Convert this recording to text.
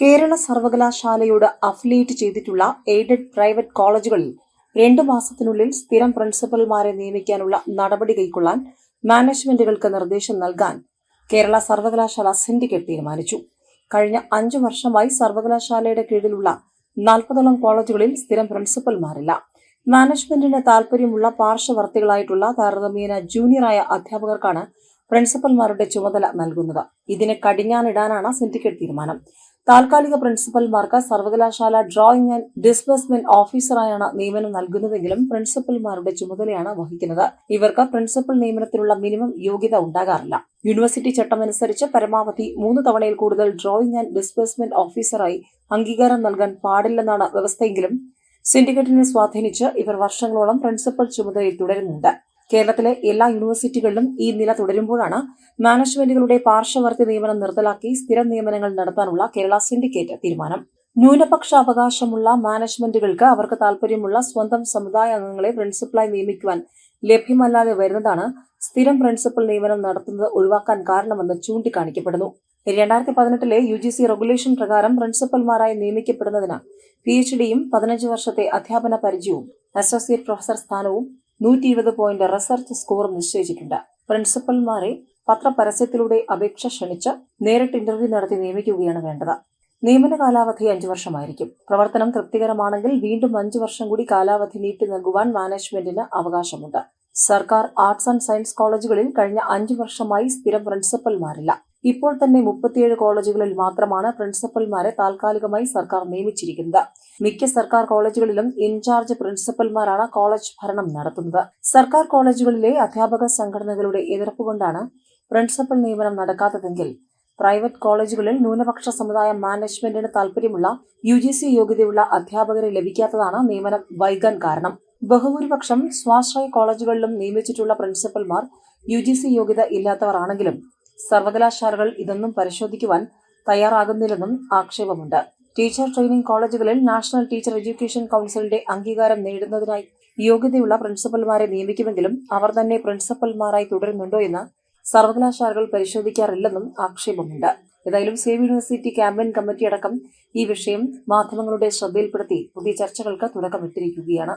കേരള സർവകലാശാലയോട് അഫിലിയേറ്റ് ചെയ്തിട്ടുള്ള aided private കോളേജുകളിൽ രണ്ടു മാസത്തിനുള്ളിൽ സ്ഥിരം പ്രിൻസിപ്പൽമാരെ നിയമിക്കാനുള്ള നടപടി കൈക്കൊള്ളാൻ മാനേജ്മെന്റുകൾക്ക് നിർദ്ദേശം നൽകാൻ കേരള സർവകലാശാല സിൻഡിക്കേറ്റ് തീരുമാനിച്ചു. കഴിഞ്ഞ അഞ്ചു വർഷമായി സർവകലാശാലയുടെ കീഴിലുള്ള നാൽപ്പതോളം കോളേജുകളിൽ സ്ഥിരം പ്രിൻസിപ്പൽമാരില്ല. മാനേജ്മെന്റിന് താൽപര്യമുള്ള പാർശ്വവർത്തികളായിട്ടുള്ള താരതമ്യേന ജൂനിയറായ അധ്യാപകർക്കാണ് പ്രിൻസിപ്പൽമാരുടെ ചുമതല നൽകുന്നത്. ഇതിന് കടിഞ്ഞാണിടാനാണ് സിൻഡിക്കേറ്റ് തീരുമാനം. താൽക്കാലിക പ്രിൻസിപ്പൽമാർക്ക് സർവകലാശാല ഡ്രോയിങ് ആൻഡ് ഡിസ്പ്ലേസ്മെന്റ് ഓഫീസറായാണ് നിയമനം നൽകുന്നതെങ്കിലും പ്രിൻസിപ്പൽമാരുടെ ചുമതലയാണ് വഹിക്കുന്നത്. ഇവർക്ക് പ്രിൻസിപ്പൽ നിയമനത്തിനുള്ള മിനിമം യോഗ്യത ഉണ്ടാകാറില്ല. യൂണിവേഴ്സിറ്റി ചട്ടമനുസരിച്ച് പരമാവധി മൂന്ന് തവണയിൽ കൂടുതൽ ഡ്രോയിങ് ആൻഡ് ഡിസ്പ്ലേസ്മെന്റ് ഓഫീസറായി അംഗീകാരം നൽകാൻ പാടില്ലെന്നാണ് വ്യവസ്ഥയെങ്കിലും സിൻഡിക്കേറ്റിനെ സ്വാധീനിച്ച് ഇവർ വർഷങ്ങളോളം പ്രിൻസിപ്പൽ ചുമതലയിൽ തുടരുന്നുണ്ട്. കേരളത്തിലെ എല്ലാ യൂണിവേഴ്സിറ്റികളിലും ഈ നില തുടരുമ്പോഴാണ് മാനേജ്മെന്റുകളുടെ പാർശ്വവർത്തി നിയമനം നിർത്തലാക്കി സ്ഥിര നിയമനങ്ങൾ നടത്താനുള്ള കേരള സിൻഡിക്കേറ്റ് തീരുമാനം. ന്യൂനപക്ഷ അവകാശമുള്ള മാനേജ്മെന്റുകൾക്ക് അവർക്ക് താൽപര്യമുള്ള സ്വന്തം സമുദായ അംഗങ്ങളെ പ്രിൻസിപ്പലായി നിയമിക്കുവാൻ ലഭ്യമല്ലാതെ വരുന്നതാണ് സ്ഥിരം പ്രിൻസിപ്പൽ നിയമനം നടത്തുന്നത് ഒഴിവാക്കാൻ കാരണമെന്ന് ചൂണ്ടിക്കാണിക്കപ്പെടുന്നു. രണ്ടായിരത്തി പതിനെട്ടിലെ യു ജി സി റെഗുലേഷൻ പ്രകാരം പ്രിൻസിപ്പൽമാരായി നിയമിക്കപ്പെടുന്നതിന് പി എച്ച് ഡിയും പതിനഞ്ച് വർഷത്തെ അധ്യാപന പരിചയവും അസോസിയേറ്റ് പ്രൊഫസർ സ്ഥാനവും നൂറ്റി ഇരുപത് പോയിന്റ് റിസർച്ച് സ്കോർ നിശ്ചയിച്ചിട്ടുണ്ട്. പ്രിൻസിപ്പൽമാരെ പത്രപരസ്യത്തിലൂടെ അപേക്ഷ ക്ഷണിച്ച് നേരിട്ട് ഇന്റർവ്യൂ നടത്തി നിയമിക്കുകയാണ് വേണ്ടത്. നിയമന കാലാവധി അഞ്ചു വർഷമായിരിക്കും. പ്രവർത്തനം തൃപ്തികരമാണെങ്കിൽ വീണ്ടും അഞ്ചു വർഷം കൂടി കാലാവധി നീട്ടി നൽകുവാൻ മാനേജ്മെന്റിന് അവകാശമുണ്ട്. സർക്കാർ ആർട്സ് ആൻഡ് സയൻസ് കോളേജുകളിൽ കഴിഞ്ഞ അഞ്ചു വർഷമായി സ്ഥിരം പ്രിൻസിപ്പൽമാരില്ല. ഇപ്പോൾ തന്നെ മുപ്പത്തിയേഴ് കോളേജുകളിൽ മാത്രമാണ് പ്രിൻസിപ്പൽമാരെ താൽക്കാലികമായി സർക്കാർ നിയമിച്ചിരിക്കുന്നത്. മിക്ക സർക്കാർ കോളേജുകളിലും ഇൻചാർജ് പ്രിൻസിപ്പൽമാരാണ് കോളേജ് ഭരണം നടത്തുന്നത്. സർക്കാർ കോളേജുകളിലെ അധ്യാപക സംഘടനകളുടെ എതിർപ്പ് കൊണ്ടാണ് പ്രിൻസിപ്പൽ നിയമനം നടക്കാത്തതെങ്കിൽ പ്രൈവറ്റ് കോളേജുകളിൽ ന്യൂനപക്ഷ സമുദായ മാനേജ്മെന്റിന് താൽപര്യമുള്ള യു ജി സി യോഗ്യതയുള്ള അധ്യാപകരെ ലഭിക്കാത്തതാണ് നിയമനം വൈകാൻ കാരണം. ബഹുഭൂരിപക്ഷം സ്വാശ്രയ കോളേജുകളിലും നിയമിച്ചിട്ടുള്ള പ്രിൻസിപ്പൽമാർ യു ജി സി യോഗ്യത ഇല്ലാത്തവർ ആണെങ്കിലും സർവകലാശാലകൾ ഇതൊന്നും പരിശോധിക്കുവാൻ തയ്യാറാകുന്നില്ലെന്നും ആക്ഷേപമുണ്ട്. ടീച്ചർ ട്രെയിനിംഗ് കോളേജുകളിൽ നാഷണൽ ടീച്ചർ എഡ്യൂക്കേഷൻ കൗൺസിലിന്റെ അംഗീകാരം നേടുന്നതിനായി യോഗ്യതയുള്ള പ്രിൻസിപ്പൽമാരെ നിയമിക്കുമെങ്കിലും അവർ തന്നെ പ്രിൻസിപ്പൽമാരായി തുടരുന്നുണ്ടോ എന്ന് സർവകലാശാലകൾ പരിശോധിക്കാറില്ലെന്നും ആക്ഷേപമുണ്ട്. ഏതായാലും സേവ് യൂണിവേഴ്സിറ്റി ക്യാമ്പയിൻ കമ്മിറ്റി അടക്കം ഈ വിഷയം മാധ്യമങ്ങളുടെ ശ്രദ്ധയിൽപ്പെടുത്തി പുതിയ ചർച്ചകൾക്ക് തുടക്കമിട്ടിരിക്കുകയാണ്.